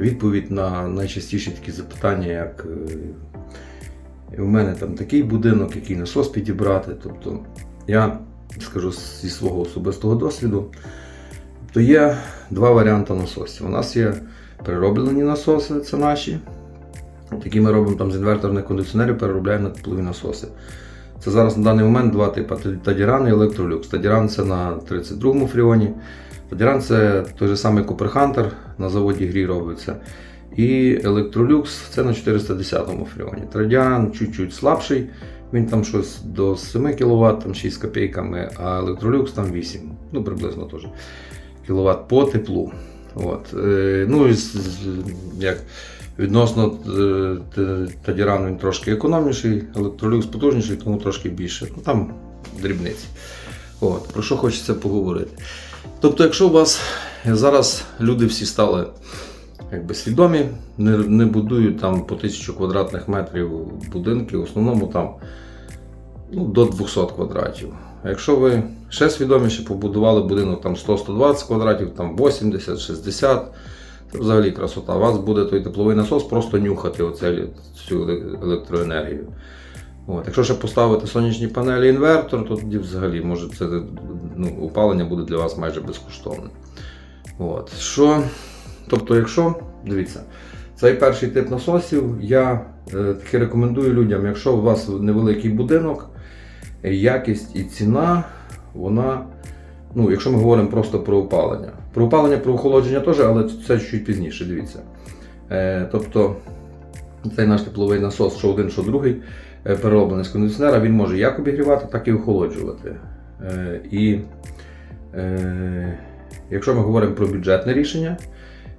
відповідь на найчастіші такі запитання, як е, у мене там такий будинок, який насос підібрати. Тобто я скажу зі свого особистого досвіду, то є два варіанти насосів. У нас є перероблені насоси, це наші. Такі ми робимо там з інверторних кондиціонерів, переробляємо на теплові насоси. Це зараз на даний момент два типи Тадіран і Електролюкс. Тадіран це на 32-му фріоні. Тадіран це той же самий Куперхантер на заводі Грі робиться. І Електролюкс це на 410-му фріоні. Традіан чуть-чуть слабший, він там щось до 7 кВт, там 6 з копійками, а Електролюкс там 8, ну приблизно теж кВт по теплу. От. Е, ну і як відносно е, Тадіран він трошки економніший, Електролюкс потужніший, тому трошки більше. Ну там дрібниці. От, про що хочеться поговорити. Тобто, якщо у вас зараз люди всі стали якби, свідомі, не, не будують там по 1000 квадратних метрів будинки, в основному там ну, до 200 квадратів. А якщо ви ще свідоміше побудували будинок там 100-120 квадратів, там 80-60, це взагалі красота. У вас буде той тепловий насос просто нюхати цю електроенергію. От. Якщо ще поставити сонячні панелі інвертор, то тоді взагалі може це ну, опалення буде для вас майже безкоштовне. От. Що? Тобто, якщо, дивіться, цей перший тип насосів я е, таки рекомендую людям, якщо у вас невеликий будинок, якість і ціна, вона, ну, якщо ми говоримо просто про опалення. Про опалення, про охолодження теж, але це чуть пізніше, дивіться. Е, тобто, цей наш тепловий насос, що один, що другий, перероблений з кондиціонера, він може як обігрівати, так і охолоджувати. Е, І е, якщо ми говоримо про бюджетне рішення,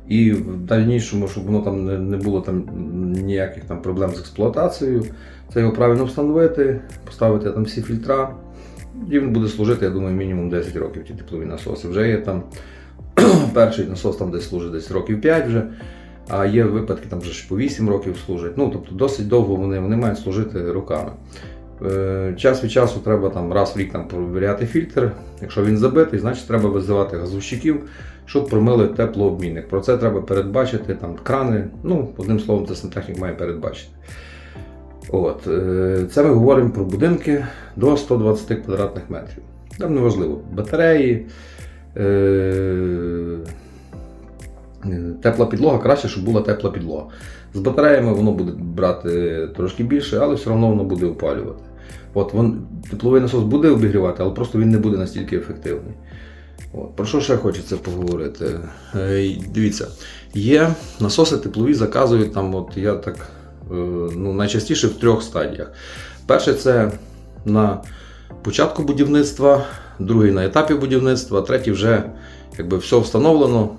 і в дальнішому, щоб воно там не було там ніяких там проблем з експлуатацією, це його правильно встановити, поставити там всі фільтра, і він буде служити, я думаю, мінімум 10 років ті теплові насоси. Вже є там перший насос там десь служить десь років 5 вже. А є випадки, там вже по 8 років служать. Ну, тобто досить довго вони, вони мають служити роками. Е, час від часу треба там раз в рік там провіряти фільтр. Якщо він забитий, значить треба визивати газовщиків, щоб промили теплообмінник. Про це треба передбачити, там крани. Ну, одним словом, це сантехнік має передбачити. От, е, це ми говоримо про будинки до 120 квадратних метрів. Там неважливо, батареї. Е, Тепла підлога, краще, щоб була тепла підлога. З батареями воно буде брати трошки більше, але все одно воно буде опалювати. От вон, тепловий насос буде обігрівати, але просто він не буде настільки ефективний. От, про що ще хочеться поговорити? Е, дивіться, є насоси теплові, заказують там, от я так е, ну, найчастіше в трьох стадіях. Перше це на початку будівництва, другий на етапі будівництва, третій вже якби все встановлено.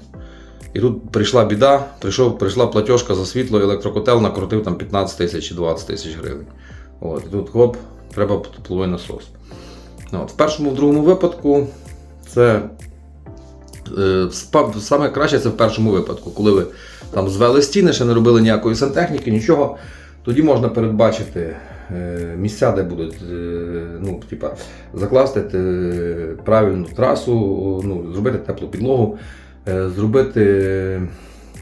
І тут прийшла біда, прийшов, прийшла платіжка за світло, електрокотел накрутив там 15 тисяч чи 20 тисяч гривень. От, і тут хоп, треба тепловий насос. Ну, От, в першому, в другому випадку це е, саме краще це в першому випадку, коли ви там звели стіни, ще не робили ніякої сантехніки, нічого. Тоді можна передбачити е, місця, де будуть е, ну, типа, закласти е, правильну трасу, ну, зробити теплу підлогу, зробити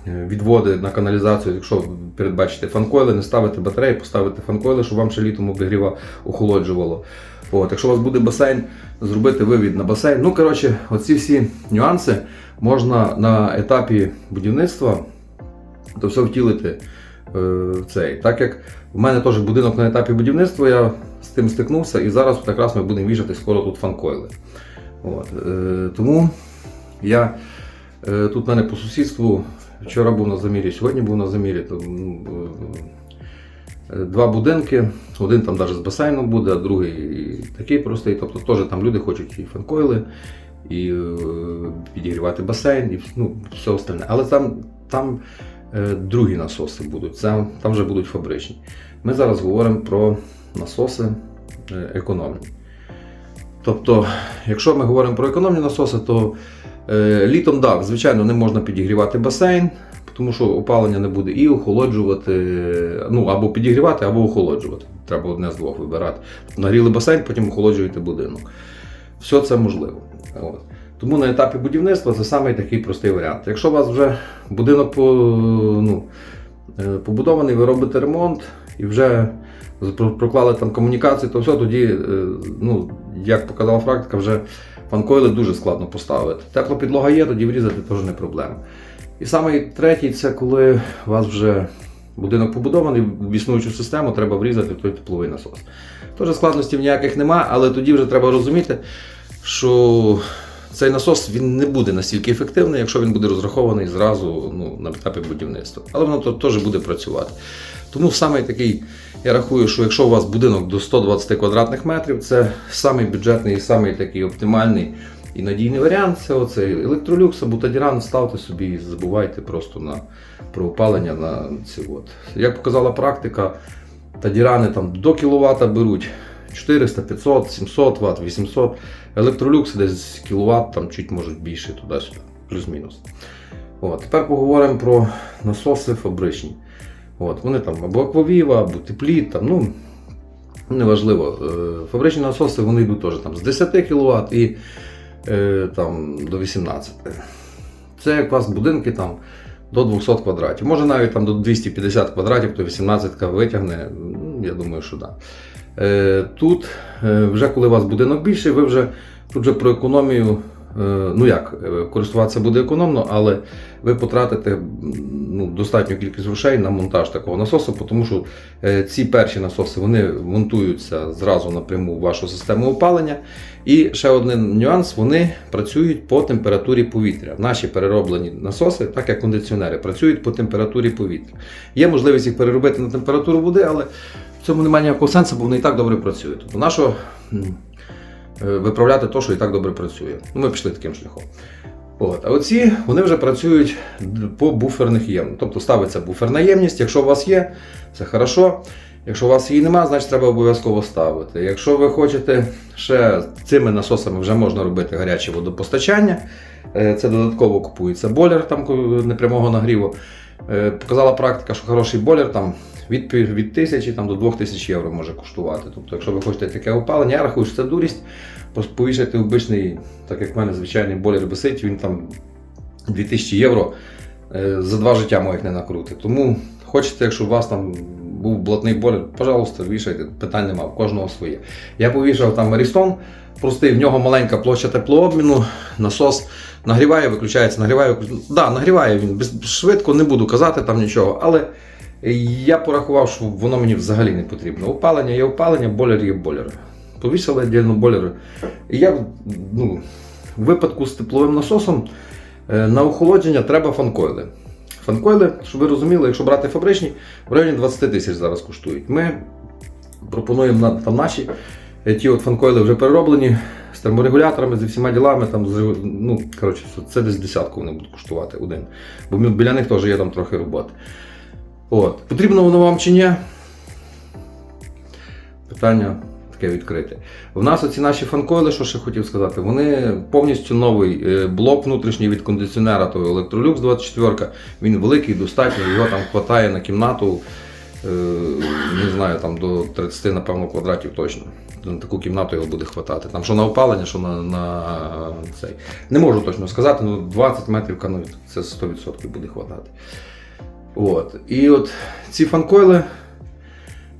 е, відводи на каналізацію, якщо передбачите фанкойли, не ставити батареї, поставити фанкойли, щоб вам ще літом обігріва охолоджувало. От, якщо у вас буде басейн, зробити вивід на басейн. Ну, коротше, оці всі нюанси можна на етапі будівництва то все втілити е, в цей. Так як в мене теж будинок на етапі будівництва, я з тим стикнувся, і зараз якраз ми будемо вішати скоро тут фанкойли. От, е, тому я е, тут в мене по сусідству вчора був на замірі, сьогодні був на замірі. Ну, е, два будинки, один там навіть з басейном буде, а другий такий простий. Тобто теж там люди хочуть і фанкойли, і е, підігрівати басейн, і ну, все остальне. Але там, там е, другі насоси будуть, це, там вже будуть фабричні. Ми зараз говоримо про насоси е, економні. Тобто, якщо ми говоримо про економні насоси, то е, літом, так, звичайно, не можна підігрівати басейн, тому що опалення не буде і охолоджувати, ну або підігрівати, або охолоджувати. Треба одне з двох вибирати. Нагріли басейн, потім охолоджуєте будинок. Все це можливо. От. Тому на етапі будівництва це самий такий простий варіант. Якщо у вас вже будинок по, ну, е, побудований, ви робите ремонт і вже проклали там комунікації, то все тоді, е, ну, як показала практика, вже фанкойли дуже складно поставити. Тепла підлога є, тоді врізати теж не проблема. І самий третій це коли у вас вже будинок побудований, в існуючу систему треба врізати той тепловий насос. Теж складностей ніяких нема, але тоді вже треба розуміти, що цей насос він не буде настільки ефективний, якщо він буде розрахований зразу ну, на етапі будівництва. Але воно теж буде працювати. Тому саме такий, я рахую, що якщо у вас будинок до 120 квадратних метрів, це самий бюджетний і самий такий оптимальний і надійний варіант. Це оцей електролюкс або Тадіран, ставте собі і забувайте просто на, про опалення на ці от. Як показала практика, Тадірани там до кіловата беруть 400, 500, 700 Вт, 800. Електролюкси десь кіловат, там чуть можуть більше туди-сюди, плюс-мінус. Тепер поговоримо про насоси фабричні. От. Вони там або аквавіва, або теплі, там, ну, неважливо. Е, Фабричні насоси вони йдуть теж там, з 10 кВт і е, там, до 18. Це як у вас будинки там, до 200 квадратів. Може навіть там до 250 квадратів, то 18 витягне. Ну, я думаю, що так. Да. Е, Тут, вже коли у вас будинок більший, ви вже тут вже про економію. Ну як, користуватися буде економно, але ви потратите ну, достатню кількість грошей на монтаж такого насосу, тому що е, ці перші насоси вони монтуються зразу напряму в вашу систему опалення. І ще один нюанс: вони працюють по температурі повітря. Наші перероблені насоси, так як кондиціонери, працюють по температурі повітря. Є можливість їх переробити на температуру води, але в цьому немає ніякого сенсу, бо вони і так добре працюють. Тобто нашого виправляти те, що і так добре працює. Ну, ми пішли таким шляхом. От. А оці вони вже працюють по буферних ємностях. Тобто ставиться буферна ємність. Якщо у вас є, це хорошо. Якщо у вас її немає, значить треба обов'язково ставити. Якщо ви хочете ще цими насосами вже можна робити гаряче водопостачання. Е, Це додатково купується бойлер там непрямого нагріву. Е, Показала практика, що хороший бойлер там від, від 1000 там, до 2000 євро може коштувати. Тобто, якщо ви хочете таке опалення, я рахую, що це дурість. Повішати обичний, так як в мене звичайний бойлер висить, він там 2000 євро е, за два життя моїх не накрути. Тому хочете, якщо у вас там був блатний бойлер, пожалуйста, вішайте, питань нема, в кожного своє. Я повішав там Арістон, простий, в нього маленька площа теплообміну, насос нагріває, виключається, нагріває, виключається. Да, нагріває він швидко, не буду казати там нічого, але я порахував, що воно мені взагалі не потрібно. Опалення є опалення, бойлер є бойлер. Повісили віддільно бойлер. І я ну, в випадку з тепловим насосом е, на охолодження треба фанкойли. Фанкойли, щоб ви розуміли, якщо брати фабричні, в районі 20 тисяч зараз коштують. Ми пропонуємо там наші е, ті от фанкойли вже перероблені з терморегуляторами, зі всіма ділами. Там, ну, коротше, це десь десятку вони будуть коштувати один. Бо біля них теж є там трохи роботи. От. Потрібно воно вам чи ні? Питання таке відкрите. У нас оці наші фанкойли, що ще хотів сказати, вони повністю новий е, блок внутрішній від кондиціонера, той Electrolux 24. Він великий, достатньо, його там хватає на кімнату. е, Не знаю, там до 30, напевно, квадратів точно. На таку кімнату його буде хватати. Там що на опалення, що на, на цей. Не можу точно сказати, ну 20 метрів каналів це 100% буде хватати. От. І от ці фанкойли,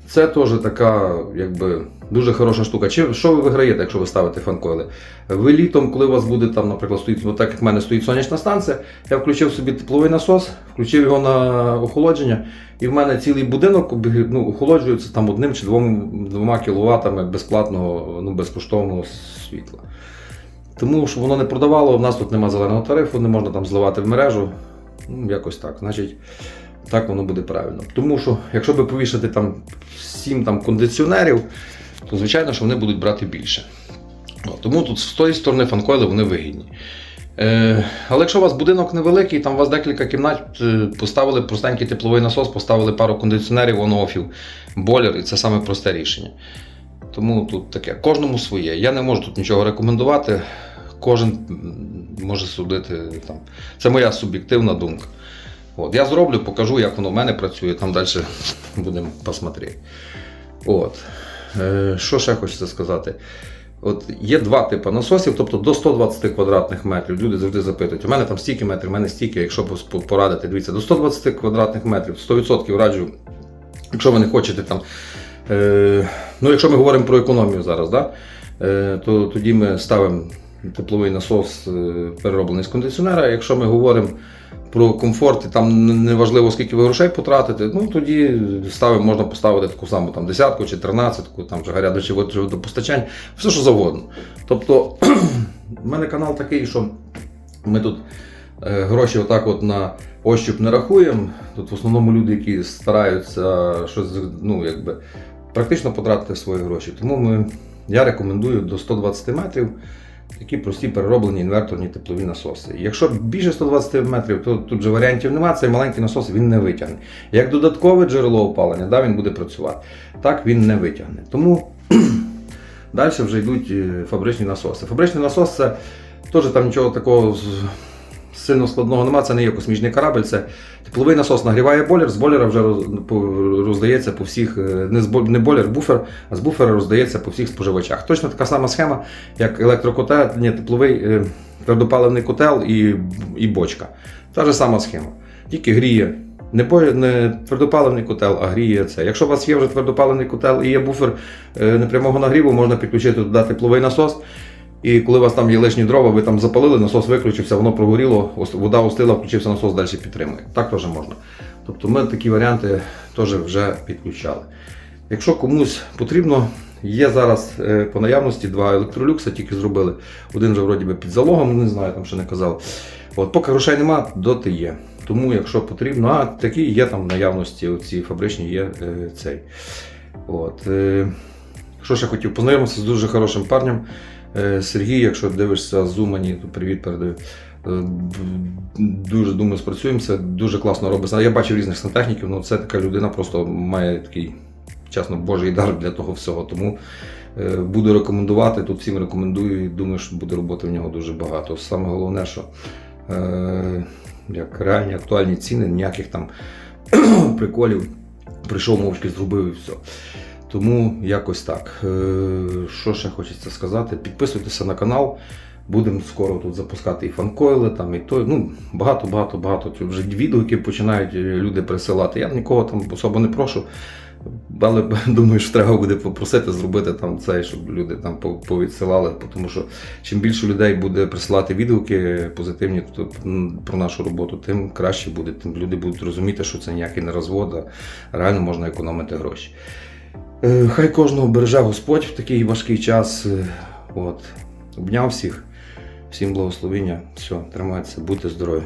це теж така, якби, дуже хороша штука. Чи що ви виграєте, якщо ви ставите фанкойли? Ви літом, коли у вас буде там, наприклад, стоїть, ну, так як в мене стоїть сонячна станція, я включив собі тепловий насос, включив його на охолодження, і в мене цілий будинок ну, охолоджується там одним чи двом, двома кіловатами безплатного, ну, безкоштовного світла. Тому що воно не продавало, в нас тут немає зеленого тарифу, не можна там зливати в мережу. Ну, якось так. Значить, так воно буде правильно. Тому що, якщо би повішати там 7 там, кондиціонерів, то звичайно, що вони будуть брати більше. Тому тут з тої сторони фанкойли вони вигідні. Е, але якщо у вас будинок невеликий, там у вас декілька кімнат, е, поставили простенький тепловий насос, поставили пару кондиціонерів, он-оффів, бойлер, і це саме просте рішення. Тому тут таке, кожному своє. Я не можу тут нічого рекомендувати. Кожен може судити там. Це моя суб'єктивна думка. От, я зроблю, покажу, як воно в мене працює, там далі будемо посмотрети. От. Е, що ще хочеться сказати? От є два типи насосів, тобто до 120 квадратних метрів. Люди завжди запитують, у мене там стільки метрів, у мене стільки, якщо порадити, дивіться, до 120 квадратних метрів, 100% раджу, якщо ви не хочете там. Е, ну, якщо ми говоримо про економію зараз, да, е, то тоді ми ставимо тепловий насос е, перероблений з кондиціонера. Якщо ми говоримо про комфорт, і там неважливо, скільки ви грошей потратите, ну тоді ставимо, можна поставити таку саму там, десятку чи тринадцятку, там вже гаряче водопостачання, все що завгодно. Тобто, в мене канал такий, що ми тут е, гроші отак от на ощуп не рахуємо. Тут в основному люди, які стараються щось, ну, якби, практично потратити свої гроші. Тому ми, я рекомендую до 120 метрів такі прості перероблені інверторні теплові насоси. Якщо більше 120 метрів, то тут же варіантів немає, цей маленький насос він не витягне. Як додаткове джерело опалення, да, він буде працювати. Так він не витягне. Тому далі вже йдуть е, фабричні насоси. Фабричний насос це теж там нічого такого сильно складного немає, це не є космічний корабль, це тепловий насос нагріває бойлер, з бойлера вже роздається по всіх, е, не, з не бойлер, буфер, а з буфера роздається по всіх споживачах. Точно така сама схема, як електрокотел, ні, тепловий е, твердопаливний котел і, і бочка. Та ж сама схема. Тільки гріє не, не твердопаливний котел, а гріє це. Якщо у вас є вже твердопаливний котел і є буфер е, непрямого нагріву, можна підключити туди тепловий насос. І коли у вас там є лишні дрова, ви там запалили, насос виключився, воно прогоріло, вода остила, включився насос, далі підтримує. Так теж можна. Тобто ми такі варіанти теж вже підключали. Якщо комусь потрібно, є зараз е, по наявності два електролюкса, тільки зробили. Один вже вроді би під залогом, не знаю, там ще не казали. От, поки грошей нема, доти є. Тому, якщо потрібно, а такі є там в наявності, ці фабричні є е, цей. От, е, що ще хотів познайомитися з дуже хорошим парнем. Е, Сергій, якщо дивишся з Умані, то привіт передаю. Е, Дуже думаю, спрацюємося, дуже класно робить. Я бачив різних сантехніків, але це така людина просто має такий, чесно, божий дар для того всього. Тому е, буду рекомендувати, тут всім рекомендую і думаю, що буде роботи в нього дуже багато. Саме головне, що як реальні актуальні ціни, ніяких там приколів. Прийшов мовчки, зробив і все. Тому якось так. Е, Що ще хочеться сказати? Підписуйтеся на канал. Будемо скоро тут запускати і фанкойли, там, і то. Ну, багато, багато, багато. Тут вже відгуки починають е, люди присилати. Я нікого там особо не прошу. Але думаю, що треба буде попросити зробити там це, щоб люди там повідсилали. Тому що чим більше людей буде присилати відгуки позитивні про нашу роботу, тим краще буде. Тим люди будуть розуміти, що це ніякий не розвод, а реально можна економити гроші. Е, Хай кожного береже Господь в такий важкий час. Е, От. Обняв всіх, всім благословення. Все, тримайтеся, будьте здорові.